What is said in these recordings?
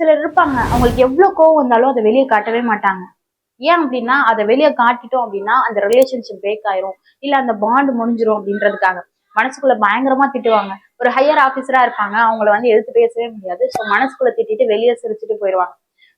சிலர் இருப்பாங்க. அவங்களுக்கு எவ்வளவு கோவம் வந்தாலும் அதை வெளியே காட்டவே மாட்டாங்க. ஏன் அப்படின்னா அதை வெளியே காட்டிட்டோம் அப்படின்னா அந்த ரிலேஷன்ஷிப் பிரேக் ஆயிரும். இல்ல அந்த பாண்ட் முடிஞ்சிரும் அப்படின்றதுக்காக. மனசுக்குள்ள பயங்கரமா திட்டுவாங்க. ஒரு ஹையர் ஆபீசரா இருப்பாங்க. அவங்கள வந்து எதிர்த்து பேசவே முடியாது. ஸோ மனசுக்குள்ள திட்டிட்டு வெளியே சிரிச்சுட்டு போயிடுவாங்க.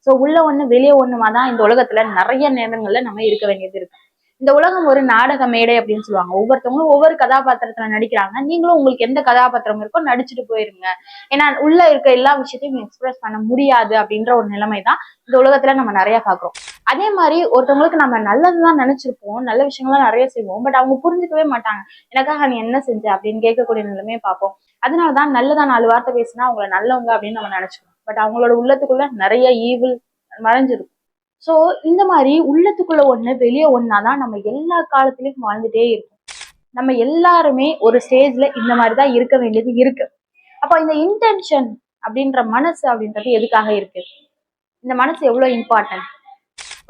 ஸோ உள்ள ஒண்ணு வெளியே ஒண்ணுமா தான் இந்த உலகத்துல நிறைய நேரங்கள்ல நம்ம இருக்க வேண்டியது இருக்கு. இந்த உலகம் ஒரு நாடக மேடை அப்படின்னு சொல்லுவாங்க. ஒவ்வொருத்தவங்களும் ஒவ்வொரு கதாபாத்திரத்துல நடிக்கிறாங்க. நீங்களும் உங்களுக்கு எந்த கதாபாத்திரம் இருக்கோ நடிச்சுட்டு போயிருங்க. ஏன்னா உள்ள இருக்க எல்லா விஷயத்தையும் எக்ஸ்பிரஸ் பண்ண முடியாது அப்படின்ற ஒரு நிலைமை தான் இந்த உலகத்துல நம்ம நிறைய பாக்குறோம் அதே மாதிரி ஒருத்தவங்களுக்கு நம்ம நல்லதுதான் நினைச்சிருப்போம் நல்ல விஷயங்கள்லாம் நிறைய செய்வோம். பட் அவங்க புரிஞ்சுக்கவே மாட்டாங்க. எனக்காக நீ என்ன செஞ்ச அப்படின்னு கேட்கக்கூடிய நிலைமையை பார்ப்போம். அதனாலதான் நல்லதா நாலு வார்த்தை பேசினா அவங்கள நல்லவங்க அப்படின்னு நம்ம நினைச்சுக்கணும் பட் அவங்களோட உள்ளத்துக்குள்ள நிறைய ஈவில் மறைஞ்சிருக்கும். ஸோ இந்த மாதிரி உள்ளத்துக்குள்ள ஒண்ணு வெளியே ஒன்னாதான் நம்ம எல்லா காலத்திலயும் வாழ்ந்துட்டே இருக்கும் நம்ம எல்லாருமே ஒரு ஸ்டேஜ்ல இந்த மாதிரி தான் இருக்க வேண்டியது இருக்கு. அப்போ இந்த இன்டென்ஷன் அப்படின்ற மனசு அப்படின்றது எதுக்காக இருக்கு? இந்த மனசு எவ்வளவு இம்பார்ட்டன்ட்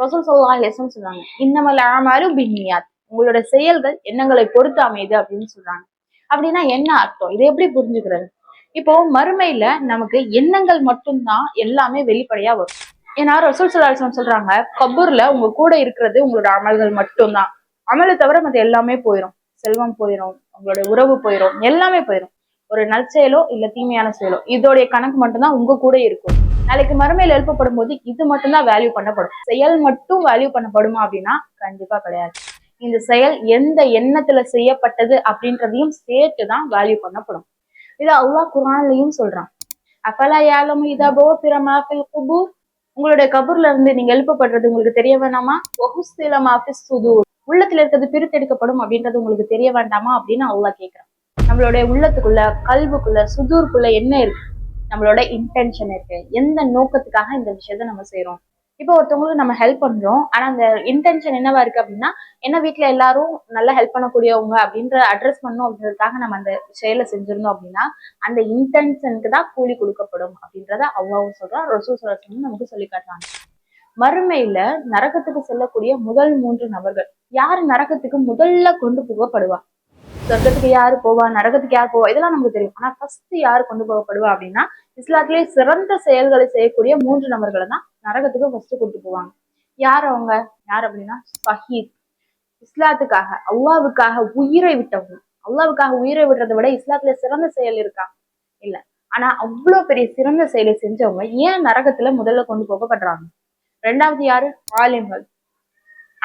ரசூல் சொல்லா லெசன் சொல்றாங்க இன்னமல் பின்னியாத். உங்களோட செயல்கள் எண்ணங்களை பொறுத்து அமையுது அப்படின்னு சொல்றாங்க. அப்படின்னா என்ன அர்த்தம்? இதை எப்படி புரிஞ்சுக்கிறது? இப்போ மறுமையில நமக்கு எண்ணங்கள் மட்டும்தான் எல்லாமே வெளிப்படையா வரும். ஏன்னா ரசூல் சலாஹம் சொல்றாங்க கபூர்ல உங்க கூட இருக்கிறது உங்களோட அமல்கள் மட்டும்தான். அமலை தவிர மற்ற எல்லாமே போயிடும் செல்வம் போயிடும் உங்களோட உறவு போயிடும் எல்லாமே போயிடும் ஒரு நற்செயலோ இல்ல தீமையான செயலோ. இதோடைய கணக்கு மட்டும்தான் உங்க கூட இருக்கும். நாளைக்கு மறுமையில் எழுப்பப்படும் போது இது மட்டும்தான் வேல்யூ பண்ணப்படும். செயல் மட்டும் வேல்யூ பண்ணப்படுமா அப்படின்னா கண்டிப்பா கிடையாது. இந்த செயல் எந்த எண்ணத்துல செய்யப்பட்டது அப்படின்றதையும் சேர்த்து தான் வேல்யூ பண்ணப்படும். இது அல்லாஹ் குரான்லயும் சொல்றான். அஃபலா யாலும் இதா போ பிரமாஃபில் குபூர்? உங்களுடைய கபூர்ல இருந்து நீங்க எழுப்பப்படுறது உங்களுக்கு தெரிய வேணாமா? ஒஹுஸ்தில மாஃபிஸ் சுதூர் உள்ளத்துல இருக்கிறது பிரித்தெடுக்கப்படும் அப்படின்றது உங்களுக்கு தெரிய வேண்டாமா அப்படின்னு அவ்வளவு கேட்கிறான் நம்மளுடைய உள்ளத்துக்குள்ள கல்வுக்குள்ள சுதூருக்குள்ள என்ன இருக்கு? நம்மளோட இன்டென்ஷன் இருக்கு. எந்த நோக்கத்துக்காக இந்த விஷயத்த நம்ம செய்றோம்? இப்போ ஒருத்தவங்களுக்கு நம்ம ஹெல்ப் பண்றோம். ஆனா அந்த இன்டென்ஷன் என்னவா இருக்கு அப்படின்னா என்ன வீட்டுல எல்லாரும் நல்லா ஹெல்ப் பண்ணக்கூடியவங்க அப்படின்ற அட்ரஸ் பண்ணும் அப்படின்றதுக்காக நம்ம அந்த செயலை செஞ்சிருந்தோம் அப்படின்னா அந்த இன்டென்ஷனுக்கு தான் கூலி கொடுக்கப்படும் அப்படின்றத அவ்வளவு சொல்றா. ரசூல் சொல்லணும் நமக்கு சொல்லி காட்டுறாங்க. மறுமையில நரகத்துக்கு செல்லக்கூடிய முதல் மூன்று நபர்கள் யார் நரகத்துக்கு முதல்ல கொண்டு போகப்படுவா? சொர்க்கத்துக்கு யாரு போவா? நரகத்துக்கு யார் போவா? இதெல்லாம் நமக்கு தெரியும். ஆனா ஃபர்ஸ்ட் யாரு கொண்டு போகப்படுவா அப்படின்னா இஸ்லாத்திலே சிறந்த செயல்களை செய்யக்கூடிய மூன்று நபர்களை தான் நரகத்துக்கு ஃபர்ஸ்ட் கூட்டு போவாங்க. யார் அவங்க? யார் அப்படின்னா? ஷஹீத் இஸ்லாத்துக்காக அல்லாவுக்காக உயிரை விட்டவங்க. அல்லாவுக்காக உயிரை விடுறதை விட இஸ்லாத்துல சிறந்த செயல் இருக்கா? இல்ல. ஆனா அவ்வளவு பெரிய சிறந்த செயலை செஞ்சவங்க ஏன் நரகத்துல முதல்ல கொண்டு போகப்படுறாங்க? ரெண்டாவது யாரு? ஆலிம்கள்.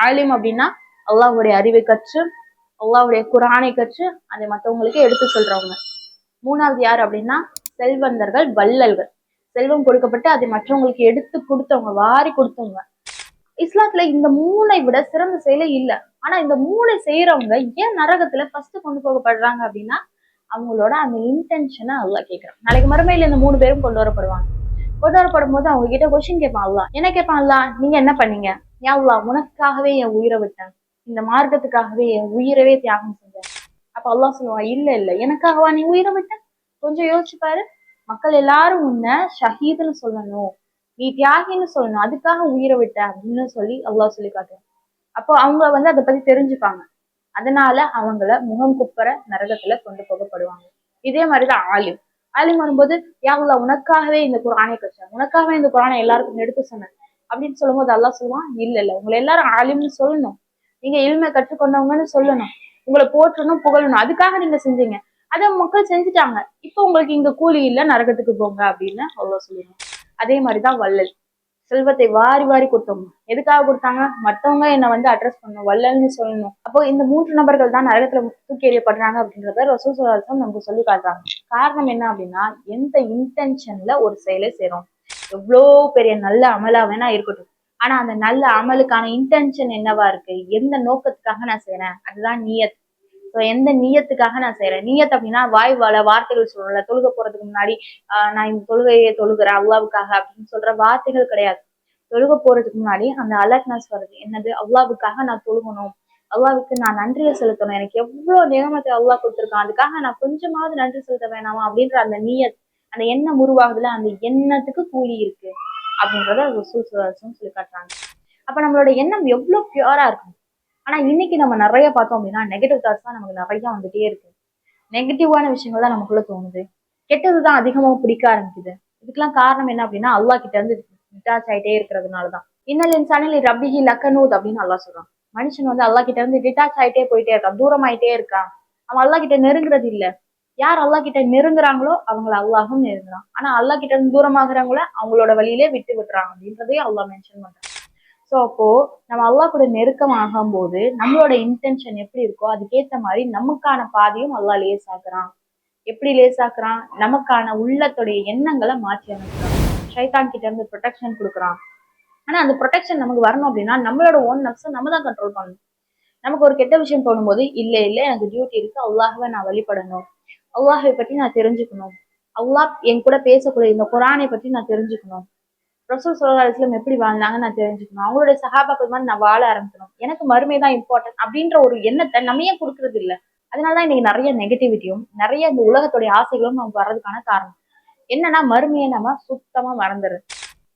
ஆலிம் அப்படின்னா அல்லாவுடைய அறிவை கற்று அல்லாவுடைய குரானை கற்று அதை மற்றவங்களுக்கு எடுத்து சொல்றவங்க. மூணாவது யார் அப்படின்னா? செல்வந்தர்கள் வள்ளல்கள். செல்வம் கொடுக்கப்பட்டு அதை மற்றவங்களுக்கு எடுத்து கொடுத்தவங்க வாரி கொடுத்தவங்க. இஸ்லாத்துல இந்த மூளை விட சிறந்த செயலே இல்ல. ஆனா இந்த மூளை செய்யறவங்க ஏன் நரகத்துல ஃபர்ஸ்ட் கொண்டு போகப்படுறாங்க அப்படின்னா அவங்களோட அந்த இன்டென்ஷனை அல்லா கேட்கறான் நாளைக்கு மறுமையில இந்த மூணு பேரும் கொண்டு வரப்படுவாங்க. கொண்டு வரப்படும் போது அவங்க கிட்ட கொஸ்டின் கேட்பான் அல்லா என்ன கேட்பான் அல்லா நீங்க என்ன பண்ணீங்க? ஏன் அல்லாஹ் உனக்காகவே என் உயிரை விட்டேன். இந்த மார்க்கத்துக்காகவே என் உயிரவே தியாகம் செஞ்சேன். அப்ப அல்லா சொல்லுவான் இல்ல இல்ல. எனக்காகவா நீ உயிரை விட்ட? கொஞ்சம் யோசிச்சு பாரு. மக்கள் எல்லாரும் உன்னை ஷஹீதுன்னு சொல்லணும் நீ தியாகின்னு சொல்லணும் அதுக்காக உயிரை விட்ட அப்படின்னு சொல்லி அல்லாஹ் சொல்லி காட்டுவான். அப்போ அவங்க வந்து அதை பத்தி தெரிஞ்சுப்பாங்க. அதனால அவங்கள முகம் குப்பர நரகத்துல கொண்டு போகப்படுவாங்க. இதே மாதிரிதான் ஆலிம். ஆலிம் வரும்போது யாவுல்லா உனக்காகவே இந்த குரானை கற்றாங்க உனக்காகவே இந்த குரானை எல்லாருக்கும் எடுத்து சொன்னேன். அப்படின்னு சொல்லும்போது அல்லாஹ் சொல்லுவான் இல்ல இல்ல உங்களை எல்லாரும் ஆலிம்னு சொல்லணும். நீங்க இல்மை கற்றுக்கொண்டவங்கன்னு சொல்லணும். உங்களை போற்றணும் புகழணும். அதுக்காக நீங்க செஞ்சீங்க. அதை மக்கள் செஞ்சுட்டாங்க. இப்போ உங்களுக்கு இங்க கூலி இல்ல நரகத்துக்கு போங்க அப்படின்னு அல்லாஹ் சொல்லுவாங்க அதே மாதிரிதான் வள்ளல். செல்வத்தை வாரி வாரி கொடுத்தவங்க. எதுக்காக கொடுத்தாங்க? மற்றவங்க என்ன வந்து அட்ரஸ் பண்ணணும் வள்ளல்னு சொல்லணும். அப்போ இந்த மூன்று நபர்கள் தான் நரகத்துல தூக்கி எறியப்படுறாங்க அப்படின்றத ரசூல் சலாசம் நமக்கு சொல்லி காட்டுறாங்க. காரணம் என்ன அப்படின்னா எந்த இன்டென்ஷன்ல ஒரு செயலை செய்யறோம் எவ்வளோ பெரிய நல்ல அமலா வேணா இருக்கட்டும். ஆனா அந்த நல்ல அமலுக்கான இன்டென்ஷன் என்னவா இருக்கு? எந்த நோக்கத்துக்காக நான் செய்யறேன் அதுதான் நீயத். ஸோ எந்த நீயத்துக்காக நான் செய்யறேன் நீயத் அப்படின்னா வாய் வாழ வார்த்தைகள் சொல்லல தொழுக போறதுக்கு முன்னாடி நான் இந்த தொழுகையை தொழுகிறேன் அல்லாவுக்காக அப்படின்னு சொல்ற வார்த்தைகள் கிடையாது. தொழுக போறதுக்கு முன்னாடி அந்த அலர்ட்னஸ் வருது என்னது? அல்லாவுக்காக நான் தொழுகணும். அல்லாவுக்கு நான் நன்றியை செலுத்தணும். எனக்கு எவ்வளவு நியமத்தை அல்லாஹ் கொடுத்துருக்கான். அதுக்காக நான் கொஞ்சமாவது நன்றி செலுத்த வேணாமா? அப்படின்ற அந்த நீயத் அந்த எண்ணம் உருவாகுதுல அந்த எண்ணத்துக்கு கூலி இருக்கு. அப்படின்றத ரசூல் சுல்லாசம் சொல்லி காட்டுறாங்க. அப்ப நம்மளோட எண்ணம் எவ்வளவு பியூரா இருக்கும் ஆனா இன்னைக்கு நம்ம நிறைய பார்த்தோம் அப்படின்னா நெகட்டிவ் தாட்ஸ் தான் நமக்கு நிறைய வந்துட்டே இருக்கு. நெகட்டிவான விஷயங்கள் தான் நமக்குள்ள தோணுது. கெட்டது தான் அதிகமா பிடிக்க ஆரம்பிக்குது. இதுக்கெல்லாம் காரணம் என்ன அப்படின்னா அல்லாஹ் கிட்ட இருந்து டிட்டாச் ஆயிட்டே இருக்கிறதுனாலதான். இன்னல் இன்சானில் ரப்பிஹி லக்கனூத் அப்படின்னு அல்லா சொல்றான். மனுஷன் வந்து அல்லாஹ் கிட்ட இருந்து டிட்டாச் ஆயிட்டே போயிட்டே இருக்கான். தூரமாயிட்டே இருக்கான். அவன் அல்லாஹ் கிட்ட நெருங்குறது இல்ல. யார் அல்லாஹ் கிட்ட நெருங்குறாங்களோ அவங்கள அல்லாஹும் நெருங்குறான். ஆனா அல்லாஹ் கிட்ட இருந்து தூரமாகறவங்கள அவங்களோட வழியிலே விட்டு விட்டுறாங்க அப்படின்றதையும் அல்லா மென்ஷன் பண்றான். ஸோ அப்போ நம்ம அல்லாஹ் கூட நெருக்கமாகும் போது நம்மளோட இன்டென்ஷன் எப்படி இருக்கோ அதுக்கேற்ற மாதிரி நமக்கான பாதையும் அல்லாஹ் லேசாக்குறான். எப்படி லேசாக்குறான்? நமக்கான உள்ளத்துடைய எண்ணங்களை மாற்றி அமைக்கிறான். ஷைதான் கிட்ட இருந்து ப்ரொடெக்ஷன் கொடுக்குறான். ஆனா அந்த ப்ரொடெக்ஷன் நமக்கு வரணும் அப்படின்னா நம்மளோட ஓன் நப்ஸை நம்ம தான் கண்ட்ரோல் பண்ணணும். நமக்கு ஒரு கெட்ட விஷயம் தோணும்போது இல்லை இல்லை எனக்கு டியூட்டி இருக்கு. அல்லாஹ்வை நான் வழிபடணும். அல்லாஹை பற்றி நான் தெரிஞ்சுக்கணும். அல்லாஹ் என் கூட பேசக்கூடிய இந்த குரானை பற்றி நான் தெரிஞ்சுக்கணும். ரசூல் சல்லா அலிஸ்லாம் எப்படி வாழ்ந்தாங்க நான் தெரிஞ்சுக்கணும். அவங்களுடைய சகாபாக்கள் மாதிரி நான் வாழ ஆரம்பிக்கணும். எனக்கு மறுமை தான் இம்பார்ட்டன்ட் அப்படின்ற ஒரு எண்ணத்தை நம்ம ஏன் கொடுக்கறது இல்லை? அதனாலதான் இன்னைக்கு நிறைய நெகட்டிவிட்டியும் நிறைய இந்த உலகத்துடைய ஆசைகளும் நமக்கு வர்றதுக்கான காரணம். என்னன்னா மறுமையை நம்ம சுத்தமா மறந்துடுறது.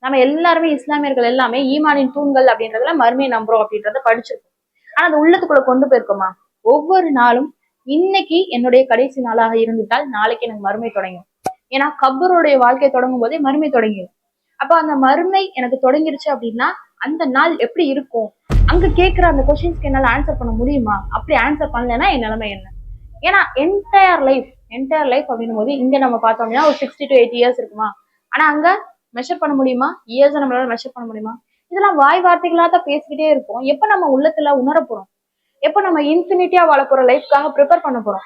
நம்ம எல்லாருமே இஸ்லாமியர்கள் எல்லாமே ஈமானின் தூண்கள் அப்படின்றதுல மறுமையை நம்புறோம் அப்படின்றத படிச்சிருக்கோம். ஆனா அது உள்ளத்துக்குள்ள கொண்டு போயிருக்கோமா? ஒவ்வொரு நாளும் இன்னைக்கு என்னுடைய கடைசி நாளாக இருந்துட்டால் நாளைக்கு எனக்கு மறுமை தொடங்கும். ஏன்னா கபருடைய வாழ்க்கை தொடங்கும் போதே மறுமை தொடங்கிடும். அப்போ அந்த மறுமை எனக்கு தொடங்கிருச்சு அப்படின்னா அந்த நாள் எப்படி இருக்கும்? அங்க கேட்கிற அந்த கொஸ்டின்ஸ்க்கு என்னால ஆன்சர் பண்ண முடியுமா? அப்படி ஆன்சர் பண்ணலைன்னா என் நிலைமை என்ன? ஏன்னா என்டையர் லைஃப் என்டையர் லைஃப் அப்படின்னும் போது இங்க நம்ம பார்த்தோம் அப்படின்னா ஒரு சிக்ஸ்டி டு எயிட் இயர்ஸ் இருக்குமா? ஆனா அங்க மெஷர் பண்ண முடியுமா? இயர்ஸ் நம்மளால மெஷர் பண்ண முடியுமா? இதெல்லாம் வாய் வார்த்தைகளா தான் பேசிக்கிட்டே இருப்போம். எப்ப நம்ம உள்ளத்துல உணர போறோம்? எப்ப நம்ம இன்ஃபினிட்டியா வாழ போற லைஃப்காக ப்ரிப்பேர் பண்ண போறோம்?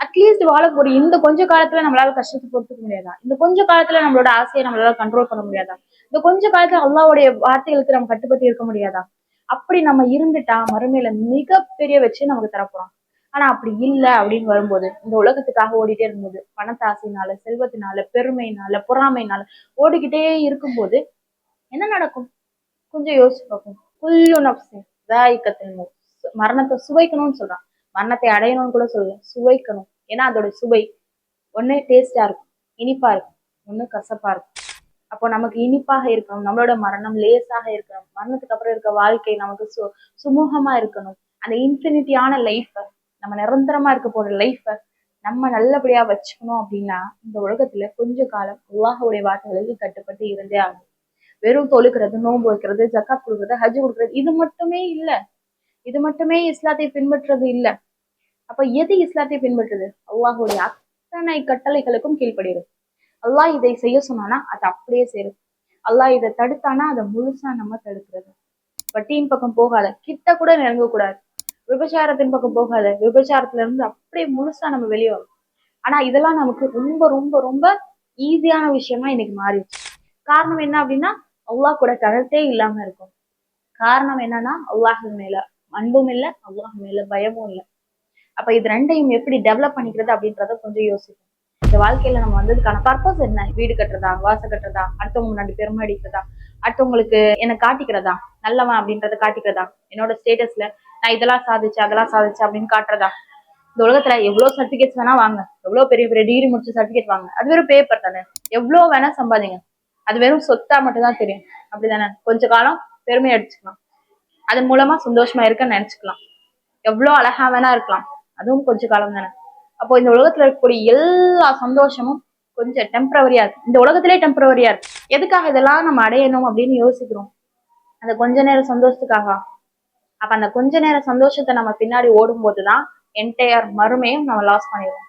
அட்லீஸ்ட் வாழக்கூடிய இந்த கொஞ்ச காலத்துல நம்மளால கஷ்டத்தை பொறுத்துக்க முடியாதா? இந்த கொஞ்ச காலத்துல நம்மளோட ஆசையை நம்மளால கண்ட்ரோல் பண்ண முடியாதா? இந்த கொஞ்ச காலத்துல அல்லாவுடைய வார்த்தைகளுக்கு நம்ம கட்டுப்பட்டு இருக்க முடியாதா? அப்படி நம்ம இருந்துட்டா மறுமையில மிகப்பெரிய வச்சு நமக்கு தரப்போறோம் ஆனா அப்படி இல்லை அப்படின்னு வரும்போது இந்த உலகத்துக்காக ஓடிட்டே இருக்கும்போது பணத்தாசைனால செல்வத்தினால பெருமைனால பொறாமைனால ஓடிக்கிட்டே இருக்கும்போது என்ன நடக்கும்? கொஞ்சம் யோசிச்சு பார்ப்போம். குல்லு நப்சு தாய்க்கத்தின் மரணத்தை சுவைக்கணும்னு சொல்றான். மரணத்தை அடையணும்னு கூட சொல்லல. சுவைக்கணும். ஏன்னா அதோட சுவை ஒண்ணு டேஸ்டா இருக்கும். இனிப்பா இருக்கும். ஒண்ணு கசப்பா இருக்கும். அப்போ நமக்கு இனிப்பாக இருக்கணும். நம்மளோட மரணம் லேசாக இருக்கணும். மரணத்துக்கு அப்புறம் இருக்க வாழ்க்கை நமக்கு சு சுமூகமா இருக்கணும். அந்த இன்ஃபினிட்டியான லைஃப்பை நம்ம நிரந்தரமா இருக்க போற லைஃப்பை நம்ம நல்லபடியா வச்சுக்கணும் அப்படின்னா இந்த உலகத்துல கொஞ்ச காலம் அல்லாஹுடைய வார்த்தைகளுக்கு கட்டுப்பட்டு இருந்தே ஆகும் வெறும் தொழுக்கிறது நோன்பு வைக்கிறது ஜக்காத் கொடுக்கறது ஹஜ் கொடுக்கறது இது மட்டுமே இல்லை. இது மட்டுமே இஸ்லாத்தை பின்பற்றுறது இல்ல. அப்ப எது இஸ்லாத்தை பின்பற்றுது? அல்லாஹுடைய அத்தனை கட்டளைகளுக்கும் கீழ்ப்படுகிறது. அல்லாஹ் இதை செய்ய சொன்னானா அது அப்படியே சேரும். அல்லாஹ் இதை தடுத்தானா அதை முழுசா நம்ம தடுக்கிறது. வட்டியின் பக்கம் போகாத கிட்ட கூட நெருங்க கூடாது விபச்சாரத்தின் பக்கம் போகாத விபச்சாரத்துல இருந்து அப்படியே முழுசா நம்ம வெளியே வரும். ஆனா இதெல்லாம் நமக்கு ரொம்ப ரொம்ப ரொம்ப ஈஸியான விஷயமா இன்னைக்கு மாறிடுச்சு. காரணம் என்ன அப்படின்னா அல்லாஹ் கூட கருத்தே இல்லாம இருக்கும். காரணம் என்னன்னா அல்லாஹ் மேல அன்பும் இல்லை அல்லாஹ் மேல பயமும் இல்லை. அப்ப இது ரெண்டையும் எப்படி டெவலப் பண்ணிக்கிறது அப்படின்றத கொஞ்சம் யோசிக்கும் இந்த வாழ்க்கையில நம்ம வந்ததுக்கான பர்பஸ் என்ன? வீடு கட்டுறதா வாசம் கட்டுறதா அடுத்தவங்க முன்னாடி பெருமை அடிக்கிறதா அடுத்தவங்களுக்கு என்ன காட்டிக்கிறதா நல்லவன் அப்படின்றத காட்டிக்கிறதா என்னோட ஸ்டேட்டஸ்ல நான் இதெல்லாம் சாதிச்சு அதெல்லாம் சாதிச்சு அப்படின்னு காட்டுறதா? இந்த உலகத்துல எவ்வளவு சர்டிபிகேட்ஸ் வேணா வாங்க. எவ்வளவு பெரிய பெரிய டிகிரி முடிச்ச சர்டிபிகேட் வாங்க. அது வெறும் பேப்பர் தானே. எவ்வளவு வேணா சம்பாதிங்க. அது வெறும் சொத்தா மட்டும் தான் தெரியும். அப்படிதானே? கொஞ்ச காலம் பெருமை அடிச்சுக்கலாம். அதன் மூலமா சந்தோஷமா இருக்க நினைச்சுக்கலாம். எவ்வளவு அழகா வேணா இருக்கலாம். அதுவும் கொஞ்ச காலம் தானே. அப்போ இந்த உலகத்துல இருக்கக்கூடிய எல்லா சந்தோஷமும் கொஞ்சம் டெம்பரவரியா இருக்கு. இந்த உலகத்திலே டெம்பரவரியா இருக்கு. எதுக்காக இதெல்லாம் நம்ம அடையணும் அப்படின்னு யோசிக்கிறோம். அந்த கொஞ்ச நேரம் சந்தோஷத்துக்காக. அப்ப அந்த கொஞ்ச நேரம் சந்தோஷத்தை நம்ம பின்னாடி ஓடும் போதுதான் என்டையர் மறுமையும் நம்ம லாஸ் பண்ணிடுவோம்.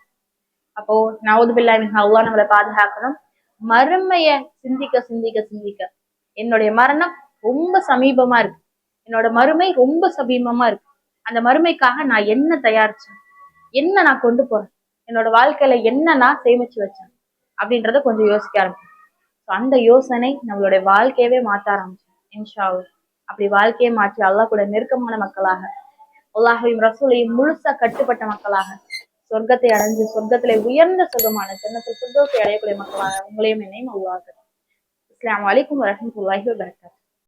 அப்போ நவது பில்லா ஹவ்வா நம்மளை பாதுகாக்கணும். மறுமைய சிந்திக்க சிந்திக்க சிந்திக்க. என்னுடைய மரணம் ரொம்ப சமீபமா இருக்கு. என்னோட மறுமை ரொம்ப சமீபமா இருக்கு. அந்த மறுமைக்காக நான் என்ன தயாரிச்சேன்? என்ன நான் கொண்டு போறேன்? என்னோட வாழ்க்கையில என்ன நான் சேமிச்சு வச்சேன்? அப்படின்றத கொஞ்சம் யோசிக்க ஆரம்பிச்சேன் அந்த யோசனை நம்மளுடைய வாழ்க்கையவே மாற்ற ஆரம்பிச்சேன் இன்ஷாவு அப்படி வாழ்க்கையை மாற்றி அல்லாஹ் கூட நெருக்கமான மக்களாக அல்லாஹையும் ரசூலையும் முழுசா கட்டுப்பட்ட மக்களாக சொர்க்கத்தை அடைஞ்சு சொர்க்கத்திலே உயர்ந்த சுகமான ஜன்னத்தில் சுத்தோசை அடையக்கூடிய மக்களாக உங்களையும் என்னையும் உருவாக்குறேன். இஸ்லாம் வலைக்கம் வரமத்துல்லாஹி வபரகாத்.